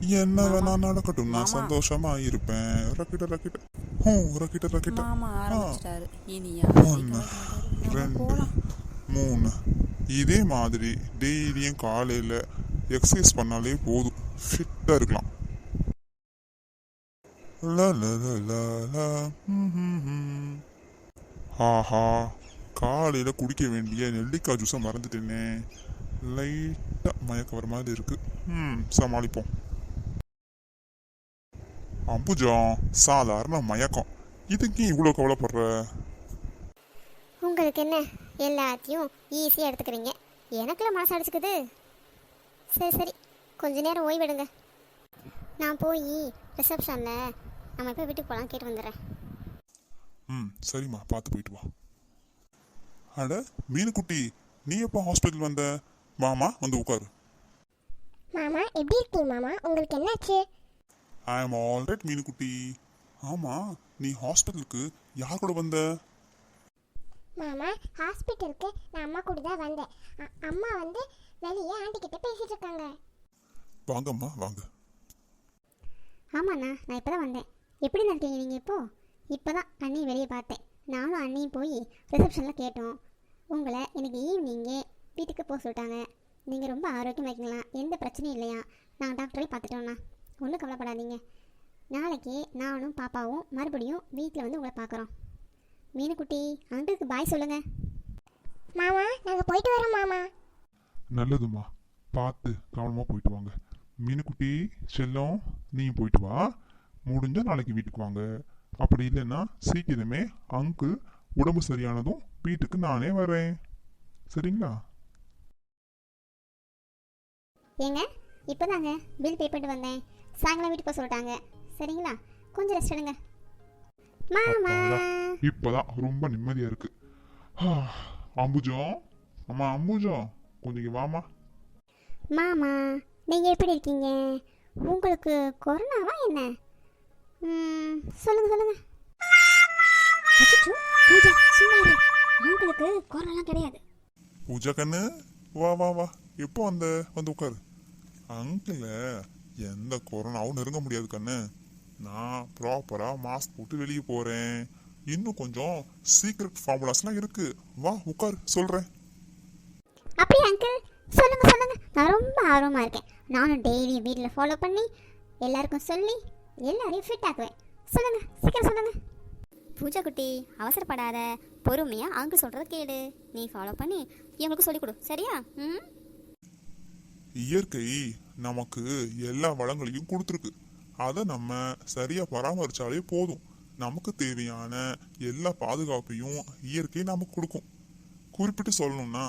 என்ன வேணா நடக்கட்டும். நான் சந்தோஷமா இருப்பேன் ரக்கிட்ட ரக்கிட்ட. ஹூ ரக்கிட்ட ரக்கிட்ட. ஒன்று ரெண்டு மூணு. இதே மாதிரி டெய்லியும் காலையில் எக்ஸசைஸ் பண்ணாலே போதும். ஃபிட்டாக இருக்கலாம். ஆஹா. காலையில் குடிக்க வேண்டிய நெல்லிக்காய் ஜூஸை மறந்துட்டேனே. லைட்டாக மயக்க வர மாதிரி இருக்கு. ம் சமாளிப்போம். அம்புஜம் சாதாரண மயக்கம். இதுக்கு இவ்வளோ கவலைப்படுற? உங்களுக்கு என்ன? எல்லாத்தையும் ஈஸியாக எடுத்துக்கிறீங்க. எனக்குள்ள மனசு அடிச்சுக்குது. சரி சரி. கொஞ்ச நேரம் ஓய்வெடுங்க நான் போய் ரிசப்ஷனில் நம்ம எப்போ வீட்டுக்கு போகலாம் கேட்டு வந்துடுறேன். ம் சரிம்மா. பார்த்து போயிட்டு வா. அட மீனுக்குட்டி நீ எப்போ ஹாஸ்பிட்டல் வந்த? மாமா வந்து உட்காரு. மாமா எப்படி இருக்கீங்க மாமா? உங்களுக்கு என்னாச்சு? ஐ எம் ஆல்ரைட் மீனுக்குட்டி ஆமா நீ ஹாஸ்பிட்டலுக்கு யார் கூட வந்த? மாமா ஹாஸ்பிட்டலுக்கு நான் அம்மா கூட தான் வந்தேன். அம்மா வந்து வெளியே ஆண்டி கிட்ட பேசிட்டு இருக்காங்க. வாங்கம்மா வாங்க. ஆமாண்ணா நான் இப்போ தான் வந்தேன். எப்படி இருக்கீங்க நீங்கள் இப்போ? இப்போ தான் அண்ணி வெளியே பார்த்தேன். நானும் அண்ணியும் போய் ரிசப்ஷனில் கேட்டோம். உங்களை இன்னைக்கு ஈவினிங்கே வீட்டுக்கு போக சொல்லிட்டாங்க. நீங்கள் ரொம்ப ஆரோக்கியமாக இருக்கீங்களா? எந்த பிரச்சனையும் இல்லையா? நாங்கள் டாக்டரையும் பார்த்துட்டோம்ண்ணா. ஒன்றும் கவலைப்படாதீங்க. நாளைக்கு நானும் பாப்பாவும் மறுபடியும் வீட்டில் வந்து உங்களை பார்க்குறோம். மீனுக்குட்டி அங்கிளுக்கு பாய் சொல்லுங்கள் மாமா நாங்கள் போயிட்டு வரோம் மாமா. நல்லதும்மா. பார்த்து கவனமா போயிட்டு வாங்க. மீனுக்குட்டி செல்லம் நீ போயிட்டு வா. முடிஞ்சா நாளைக்கு வீட்டுக்கு வாங்க. அப்படி இல்லைன்னா சீக்கிரமே அங்கிள் உடம்பு சரியானதும் வீட்டுக்கு நானே வரேன். சரிங்களா? ஏங்க இப்போதாங்க பில் பே பண்ணிட்டு வந்தேன். சாயங்காலம் வீட்டுக்கு போக சொல்லிட்டாங்க. சரிங்களா? கொஞ்சம் ரெஸ்ட் எடுங்க. மாமா. இப்பதான் ரொம்ப நிம்மதியா இருக்கு. அம்புஜம் அம்மா அம்புஜம் கொஞ்சம் வாமா மாமா நீங்கள் எப்படி இருக்கீங்க? உங்களுக்கு கொரோனாவா என்ன? ம், சொல்லுங்க சொல்லுங்க. பூஜா சும்மா உங்களுக்கு கொரோனாலாம் கிடையாது. பூஜா கண்ணு வா வா வா. எப்போ வந்த வந்து உட்காரு? அங்கிள. எந்த கொரோனாவும் நெருங்க முடியாது கண்ணு. நான் ப்ராப்பரா மாஸ்க் போட்டு வெளியே போறேன். இன்னும் கொஞ்சம் சீக்ரெட் ஃபார்முலாஸ்லாம் இருக்கு. வா உட்காரு சொல்றேன். அப்படியே அங்கிள் சொல்லுங்க சொல்லுங்க. நான் ரொம்ப ஆர்வமாக இருக்கேன். நானும் டெய்லி வீட்டில் ஃபாலோ பண்ணி எல்லாருக்கும் சொல்லி எல்லாரையும் ஃபிட் ஆக்குவேன். சொல்லுங்க சீக்கிரம் சொல்லுங்க. பூஜா குட்டி அவசரப்படாத. பொறுமையா அங்கு சொல்றத கேளு. நீ ஃபாலோ பண்ணி இவங்களுக்கு சொல்லிக் கொடு. சரியா? ம்? இயற்கை நமக்கு எல்லா வளங்களையும் கொடுத்துருக்கு. அதை நம்ம சரியாக பராமரித்தாலே போதும். நமக்கு தேவையான எல்லா பாதுகாப்பையும் இயற்கை நமக்கு கொடுக்கும். குறிப்பிட்டு சொல்லணும்னா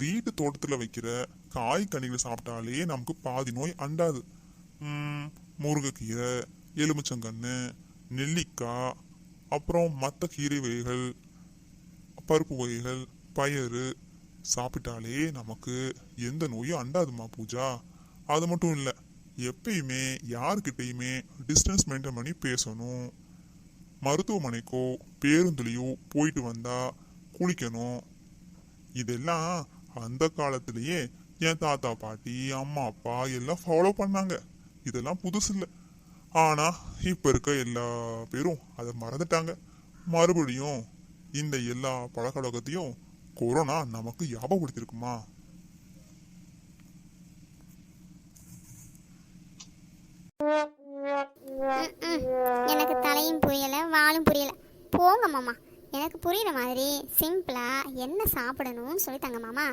வீட்டு தோட்டத்தில் வைக்கிற காய் கனிகளை சாப்பிட்டாலே நமக்கு பாதி நோய் அண்டாது. முருங்கைக்கீரை எலுமிச்சங்கன்று நெல்லிக்காய் அப்புறம் மற்ற கீரை வகைகள் பருப்பு வகைகள் பயறு சாப்பிட்டாலே நமக்கு எந்த நோயும் அண்டாதுமா பூஜா? அது மட்டும் இல்லை எப்பயுமே யாருக்கிட்டையுமே டிஸ்டன்ஸ் மெயின்டைன் பண்ணி பேசணும். மருத்துவமனைக்கோ பேருந்துலேயோ போயிட்டு வந்தா குளிக்கணும். இதெல்லாம் அந்த காலத்திலேயே என் தாத்தா பாட்டி அம்மா அப்பா எல்லாம் ஃபாலோ பண்ணாங்க. இதெல்லாம் புதுசு இல்லை. ஆனா இப்ப இருக்க எல்லா பேரும் அதை மறந்துட்டாங்க. மறுபடியும் இந்த எல்லா பழக்கவழக்கத்தையும் கொரோனா நமக்கு ஞாபகப்படுத்திருக்குமா எனக்கு தலையும் புரியல வாலும் புரியல. போங்க மாமா. எனக்கு புரியுற மாதிரி சிம்பிளா என்ன சாப்பிடணும்னு சொல்லித்தாங்க மாமா.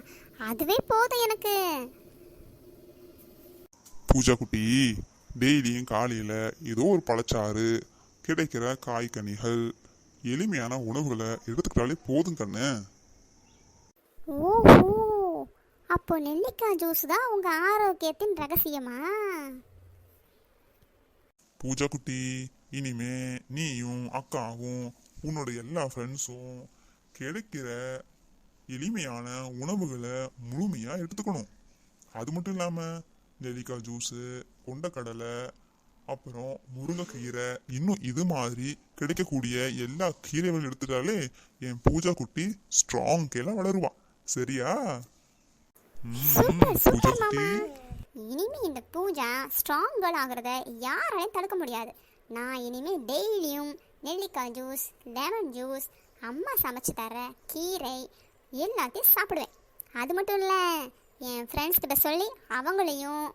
அதுவே போதும் எனக்கு. பூஜா குட்டி டெய்லியும் காலையில ஏதோ ஒரு பழச்சாறு கிடைக்கிற காய்கனிகள் எளிமையான உணவுகளை எடுத்துக்கிட்டாலே போதும் கண்ணு. ஓஹோ. அப்போ நெல்லிக்காய் ஜூஸ் தான் உங்க ஆரோக்கியத்தின் ரகசியமா? பூஜா குட்டி இனிமே நீயும் அக்காவும் உன்னோட எல்லா ஃப்ரெண்ட்ஸும் கிடைக்கிற எளிமையான உணவுகளை முழுமையாக எடுத்துக்கணும். அது மட்டும் இல்லாமல் நெல்லிக்காய் ஜூஸு கொண்டக்கடலை அப்புறம் முருங்கைக்கீரை இன்னும் இது மாதிரி கிடைக்கக்கூடிய எல்லா கீரைகள் எடுத்துட்டாலே என் பூஜா குட்டி ஸ்ட்ராங் கீழே வளருவா. சரியா? சூப்பர் சூப்பர் மாமா. இனிமே இந்த பூஜா ஸ்ட்ராங் கேர்ள் ஆகிறத யாராலையும் தடுக்க முடியாது. நான் இனிமே டெய்லியும் நெல்லிக்காய் ஜூஸ் லெமன் ஜூஸ் அம்மா சமைச்சு தர கீரை எல்லாத்தையும் சாப்பிடுவேன். அது மட்டும் இல்லை என் ஃப்ரெண்ட்ஸ் கிட்ட சொல்லி அவங்களையும்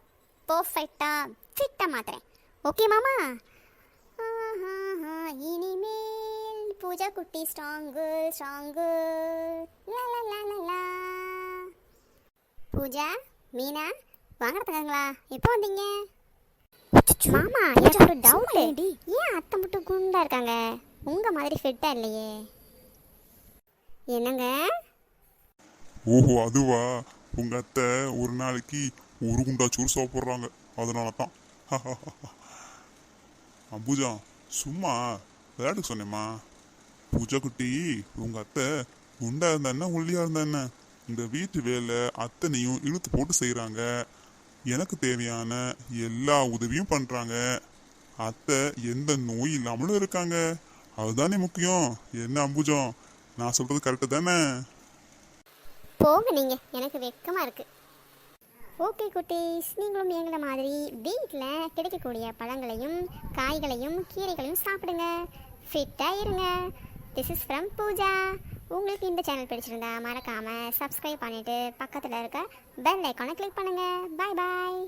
பர்ஃபெக்டாக ஃபிட்டாக மாத்துறேன். ஓகே மாமா? இனிமேல் பூஜா குட்டி ஸ்ட்ராங்கு ஸ்ட்ராங்கு பூஜா மீனா வாங்குறதுக்காங்களா எப்போ வந்தீங்க? மாமா எனக்கு ஒரு டவுட் ஏன் அத்தை மட்டும் குண்டா இருக்காங்க? உங்க மாதிரி ஃபிட்டா இல்லையே. என்னங்க? ஓஹோ அதுவா? உங்க அத்தை ஒரு நாளைக்கு ஒரு குண்டா சோறு சாப்பிட்றாங்க. அதனால தான் அம்புஜா சும்மா விளையாட்டு சொன்னேம்மா. பூஜா குட்டி உங்க அத்தை குண்டா இருந்தா என்ன ஒல்லியா இருந்தா இந்த வீட்டு வேலை அத்தனையும் இழுத்து போட்டு செய்யறாங்க எனக்கு தேவையான எல்லா உதவியும் பண்றாங்க. அத்தை எந்த நோய் இல்லாமலும் இருக்காங்க. அதுதானே முக்கியம். என்ன அம்புஜம்? நான் சொல்றது கரெக்டு தானே? போங்க நீங்க. எனக்கு வெக்கமா இருக்கு. ஓகே குட்டீஸ். நீங்களும் எங்களை மாதிரி வீட்டில் கிடைக்கக்கூடிய பழங்களையும் காய்களையும் கீரைகளையும் சாப்பிடுங்க. ஃபிட்டாக இருங்க. திஸ் இஸ் ஃப்ரம் பூஜா உங்களுக்கு இந்த சேனல் பிடிச்சிருந்தா மறக்காமல் சப்ஸ்கிரைப் பண்ணிவிட்டு பக்கத்தில் இருக்க பெல் ஐக்கானை கிளிக் பண்ணுங்கள் பாய் பாய்